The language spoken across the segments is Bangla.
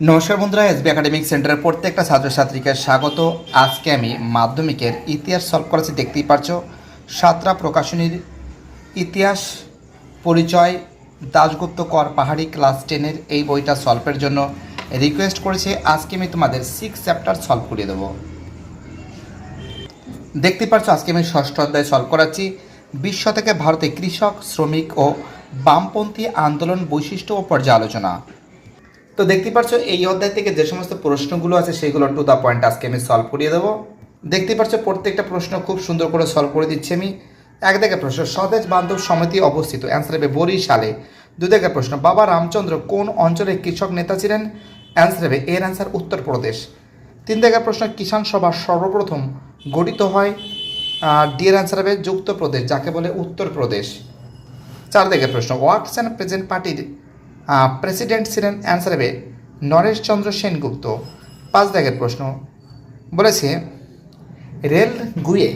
নমস্কার বন্ধুরা এসবি একাডেমিক সেন্টারের প্রত্যেকটা ছাত্রছাত্রীকে স্বাগত। আজকে আমি মাধ্যমিকের ইতিহাস সলভ করেছি দেখতেই পারছ সাতরা প্রকাশনীর ইতিহাস পরিচয় দাশগুপ্ত কর পাহাড়ি ক্লাস টেনের এই বইটা সলভের জন্য রিকোয়েস্ট করেছে। আজকে আমি তোমাদের সিক্স চ্যাপ্টার সলভ করিয়ে দেবো। দেখতে পাচ্ছ, আজকে আমি ষষ্ঠ অধ্যায় সলভ করাচ্ছি। বিশ্ব থেকে ভারতে কৃষক, শ্রমিক ও বামপন্থী আন্দোলন বৈশিষ্ট্য ও পর্যালোচনা। তো দেখতে পাচ্ছ এই অধ্যায় থেকে যে সমস্ত প্রশ্নগুলো আছে, সেগুলো টু দ্য পয়েন্ট আজকে আমি সলভ করিয়ে দেবো। দেখতে পাচ্ছ প্রত্যেকটা প্রশ্ন খুব সুন্দর করে সলভ করে দিচ্ছি আমি। এক দেখে প্রশ্ন স্বদেশ বান্ধব সমিতি অবস্থিত। অ্যান্সার হবে বরিশালে। দু দেখে প্রশ্ন, বাবা রামচন্দ্র কোন অঞ্চলে কৃষক নেতা ছিলেন? অ্যান্সার হবে, এর অ্যান্সার উত্তরপ্রদেশ তিন দেখে প্রশ্ন, কিষাণ সভা সর্বপ্রথম গঠিত হয় ডি এর অ্যান্সার হবে যুক্তপ্রদেশ, যাকে বলে উত্তরপ্রদেশ। চার দিকের প্রশ্ন ওয়ার্কস অ্যান্ড প্রেজেন্ট পার্টির প্রেসিডেন্ট ছিলেন অ্যান্সার হবে নরেশচন্দ্র সেনগুপ্ত। পাঁচ দাগের প্রশ্ন। বলেছে, রেল গুয়ে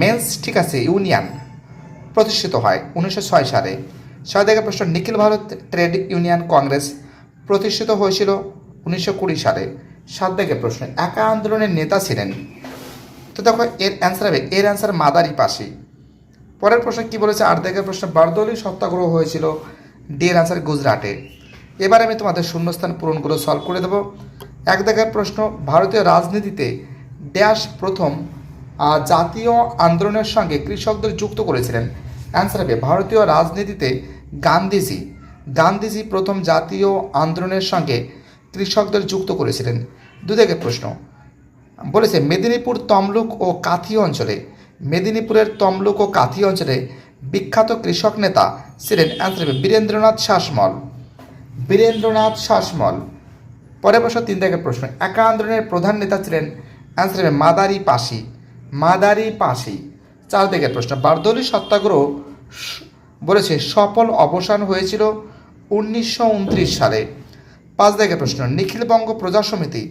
মেন্স ঠিক আছে, ইউনিয়ন প্রতিষ্ঠিত হয় উনিশশো ছয় সালে। ছয় দাগের প্রশ্ন, নিখিল ভারত ট্রেড ইউনিয়ন কংগ্রেস প্রতিষ্ঠিত হয়েছিল উনিশশো কুড়ি সালে? সাত দাগের প্রশ্ন, একা আন্দোলনের নেতা ছিলেন? তো দেখো, এর অ্যান্সার হবে, এর অ্যান্সার মাদারি পাশি পরের প্রশ্ন কি বলেছে? আট দাগের প্রশ্ন বারদৌলি সত্যাগ্রহ হয়েছিল ডি এর আনসার গুজরাটে এবার আমি তোমাদের শূন্যস্থান পূরণগুলো সলভ করে দেবো। এক দাগের প্রশ্ন, ভারতীয় রাজনীতিতে ড্যাশ প্রথম জাতীয় আন্দোলনের সঙ্গে কৃষকদের যুক্ত করেছিলেন। অ্যান্সার হবে, ভারতীয় রাজনীতিতে গান্ধীজি। গান্ধীজি প্রথম জাতীয় আন্দোলনের সঙ্গে কৃষকদের যুক্ত করেছিলেন। দুদিকের প্রশ্ন, বলেছে, মেদিনীপুর তমলুক ও কাথি অঞ্চলে, মেদিনীপুরের তমলুক ও কাথি অঞ্চলে বিখ্যাত কৃষক নেতা ছিলেন অ্যান্সার বীরেন্দ্রনাথ শাসমল। বীরেন্দ্রনাথ শাসমল, পরে বসা তিন থেকে প্রশ্ন, একা আন্দোলনের প্রধান নেতা ছিলেন অ্যান্সার হবে মাদারি পাশি। মাদারি পাশি, চার দিকের প্রশ্ন, বারদৌলি সত্যাগ্রহ বলেছে সফল অবসান হয়েছিল উনিশশো উনত্রিশ সালে। পাঁচ দিকের প্রশ্ন নিখিলবঙ্গ প্রজা সমিতি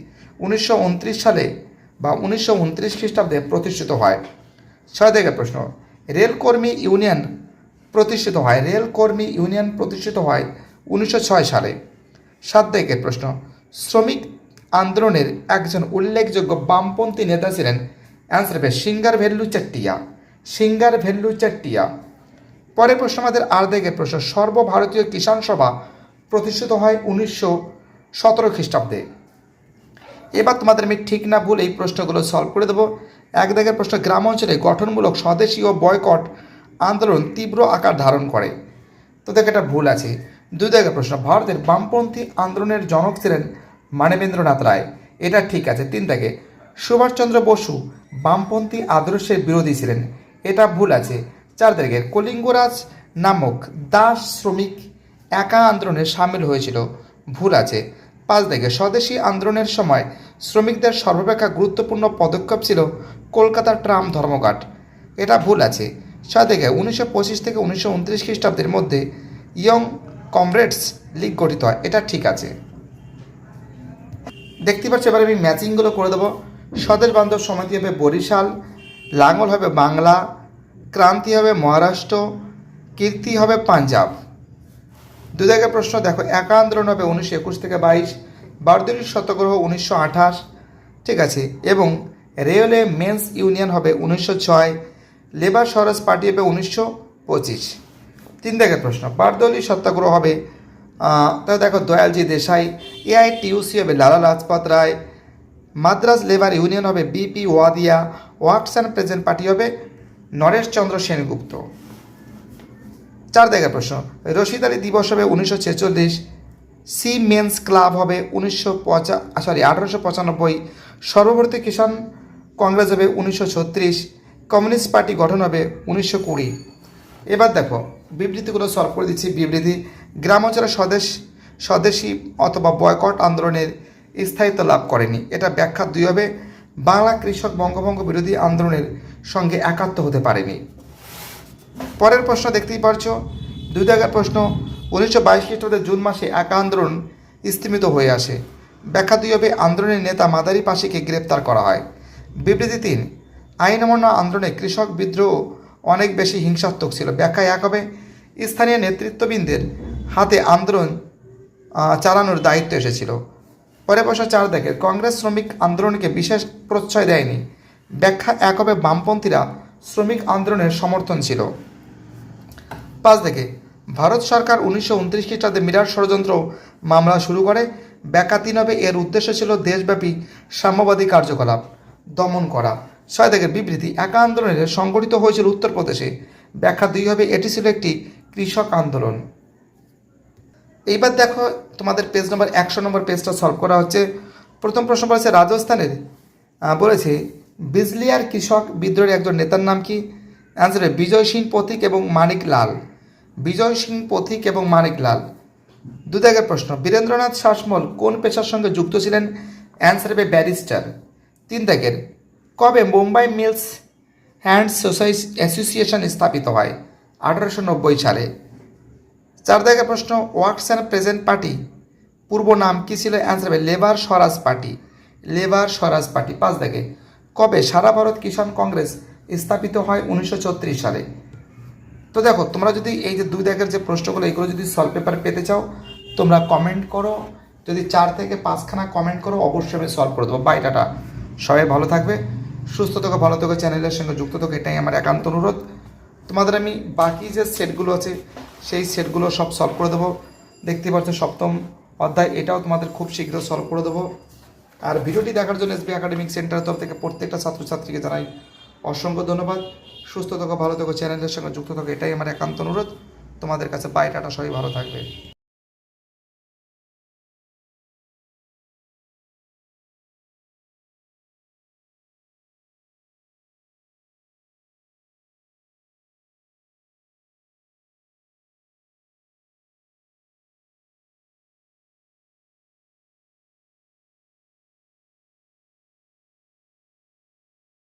উনিশশো উনত্রিশ সালে বা উনিশশো উনত্রিশ খ্রিস্টাব্দে প্রতিষ্ঠিত হয়। ছয় দিকের প্রশ্ন রেলকর্মী ইউনিয়ন প্রতিষ্ঠিত হয়। রেলকর্মী ইউনিয়ন প্রতিষ্ঠিত হয় উনিশশো ছয় সালে। সাত দিকের প্রশ্ন, শ্রমিক আন্দোলনের একজন উল্লেখযোগ্য বামপন্থী নেতা ছিলেন অ্যান্সার হবে সিঙ্গার ভেল্লু চাট্টিয়া। সিঙ্গার ভেল্লু চাট্টিয়া। পরের প্রশ্ন, আমাদের আর দিকের প্রশ্ন, সর্বভারতীয় কিষাণ সভা প্রতিষ্ঠিত হয় উনিশশো সতেরো খ্রিস্টাব্দে। এবার তোমাদের আমি ঠিক না ভুল এই প্রশ্নগুলো সলভ করে দেবো। এক দাগের প্রশ্ন, গ্রাম অঞ্চলে গঠনমূলক স্বদেশী ও বয়কট আন্দোলন তীব্র আকার ধারণ করে। তো দেখো এটা ভুল আছে। দুই দাগের প্রশ্ন, ভারতের বামপন্থী আন্দোলনের জনক ছিলেন মানবেন্দ্রনাথ রায়। এটা ঠিক আছে। তিন দাগে সুভাষচন্দ্র বসু বামপন্থী আদর্শের বিরোধী ছিলেন। এটা ভুল আছে। চার দাগের কলিঙ্গরাজ নামক দাস শ্রমিক একা আন্দোলনে সামিল হয়েছিল। ভুল আছে। পাঁচ দিকে স্বদেশী আন্দোলনের সময় শ্রমিকদের সর্বাপেক্ষা গুরুত্বপূর্ণ পদক্ষেপ ছিল কলকাতার ট্রাম ধর্মঘাট। এটা ভুল আছে। ছয় উনিশশো পঁচিশ থেকে উনিশশো উনত্রিশ খ্রিস্টাব্দের মধ্যে ইয়ং কমরেডস লিগ গঠিত হয়। এটা ঠিক আছে। দেখতে পাচ্ছ, এবার আমি ম্যাচিংগুলো করে দেবো। স্বদেশ বান্ধব সমিতি হবে বরিশাল, লাঙ্গল হবে বাংলা, ক্রান্তি হবে মহারাষ্ট্র, কীর্তি হবে পাঞ্জাব। দু জায়গায় প্রশ্ন, দেখো একা আন্দোলন হবে উনিশশো একুশ থেকে বাইশ বারদলীয় সত্যাগ্রহ উনিশশো আঠাশ, ঠিক আছে, এবং রেলওয়ে মেন্স ইউনিয়ন হবে উনিশশো ছয়, লেবার স্বরাজ পার্টি হবে উনিশশো পঁচিশ। তিন জায়গায় প্রশ্ন বারদলীয় সত্যাগ্রহ হবে তাহলে দেখো, দয়ালজি দেশাই, এআইটিউসি হবে লালা লাজপত রায়, মাদ্রাজ লেবার ইউনিয়ন হবে B P Wadia works and present party হবে নরেশ চন্দ্র সেনগুপ্ত। চার জায়গার প্রশ্ন। রশিদ আলী দিবস হবে উনিশশো ছেচল্লিশ, সি মেন্স ক্লাব হবে উনিশশো পঁচা সরি আঠারোশো পঁচানব্বই, সর্বভারতীয় কিষাণ কংগ্রেস হবে উনিশশো ছত্রিশ, কমিউনিস্ট পার্টি গঠন হবে উনিশশো কুড়ি। এবার দেখো, বিবৃতিগুলো সলভ করে দিচ্ছি বিবৃতি। গ্রাম অঞ্চলে স্বদেশ, স্বদেশী অথবা বয়কট আন্দোলনের স্থায়িত্ব লাভ করেনি। এটা ব্যাখ্যা দুই হবে। বাংলা কৃষক বঙ্গভঙ্গ বিরোধী আন্দোলনের সঙ্গে একাত্ম হতে পারেনি। পরের প্রশ্ন দেখতেই পারছ। দুই দাগের প্রশ্ন, উনিশশো বাইশ খ্রিস্টাব্দে জুন মাসে এক আন্দোলন স্থিমিত হয়ে আসে। ব্যাখ্যা দুই হবে, আন্দোলনের নেতা মাদারি পাশিকে গ্রেপ্তার করা হয়। বিবৃতি তিন আইন অমান্য আন্দোলনে কৃষক বিদ্রোহ অনেক বেশি হিংসাত্মক ছিল। ব্যাখ্যা এক হবে, স্থানীয় নেতৃত্ববৃন্দের হাতে আন্দোলন চালানোর দায়িত্ব এসেছিল। পরে প্রশ্ন চার দেখে কংগ্রেস শ্রমিক আন্দোলনকে বিশেষ প্রশ্রয় দেয়নি। ব্যাখ্যা এক হবে, বামপন্থীরা শ্রমিক আন্দোলনের সমর্থন ছিল। পাঁচ দেখে ভারত সরকার উনিশশো উনত্রিশ খ্রিস্টাব্দে মিরাট ষড়যন্ত্র মামলা শুরু করে। ব্যাখ্যা তিন হবে এর উদ্দেশ্য ছিল দেশব্যাপী সাম্যবাদী কার্যকলাপ দমন করা। ছয় দেখে বিবৃতি, একা আন্দোলনে সংগঠিত হয়েছিল উত্তরপ্রদেশে। ব্যাখ্যা দুই হবে, এটি ছিল একটি কৃষক আন্দোলন। এইবার দেখো তোমাদের পেজ নম্বর একশো নম্বর পেজটা সলভ করা হচ্ছে। প্রথম প্রশ্ন বলেছে, রাজস্থানের বলেছে, বিজলিয়ার কৃষক বিদ্রোহের একজন নেতার নাম কি? অ্যান্সারে বিজয় সিং পথিক এবং মানিক লাল। বিজয় সিং, পথিক এবং মানিক লাল। দু দাগের প্রশ্ন, বীরেন্দ্রনাথ শাসমল কোন পেশার সঙ্গে যুক্ত ছিলেন? অ্যান্সার হবে ব্যারিস্টার তিন দাগের কবে Mumbai mills hand society association স্থাপিত হয়? আঠারোশো নব্বই সালে। চার দাগের প্রশ্ন, ওয়ার্কস অ্যান্ড প্রেজেন্ট পার্টি, পূর্ব নাম কি ছিল? অ্যান্সার হবে labour Swaraj party. Labour Swaraj party. পাঁচ দাগে কবে সারা ভারত কিষাণ কংগ্রেস স্থাপিত হয়? উনিশশো চৌত্রিশ সালে। তো দেখো, তোমরা যদি এই যে দুই দাগের যে প্রশ্নগুলো, এইগুলো যদি সলভ পেপার পেতে চাও, তোমরা কমেন্ট করো। যদি চার থেকে পাঁচখানা কমেন্ট করো, অবশ্যই আমি সলভ করে দেবো। Bye tata. সবাই ভালো থাকবে, সুস্থ থাকো, ভালো থাকো, চ্যানেলের সঙ্গে যুক্ত থাকো, এটাই আমার একান্ত অনুরোধ। তোমাদের আমি বাকি যে সেটগুলো আছে, সেই সেটগুলো সব সলভ করে দেবো। দেখতে পাচ্ছ, সপ্তম অধ্যায়, এটাও তোমাদের খুব শীঘ্র সলভ করে দেবো। আর ভিডিওটি দেখার জন্য এসবি একাডেমিক সেন্টারের তরফ থেকে প্রত্যেকটা ছাত্রছাত্রীকে জানাই অসংখ্য ধন্যবাদ। সুস্থ থাকো, ভালো থাকো, চ্যানেলের সঙ্গে যুক্ত থাকো, এটাই আমার একান্ত অনুরোধ। তোমাদের কাছে বাই টাটা, সবাই ভালো থাকবে।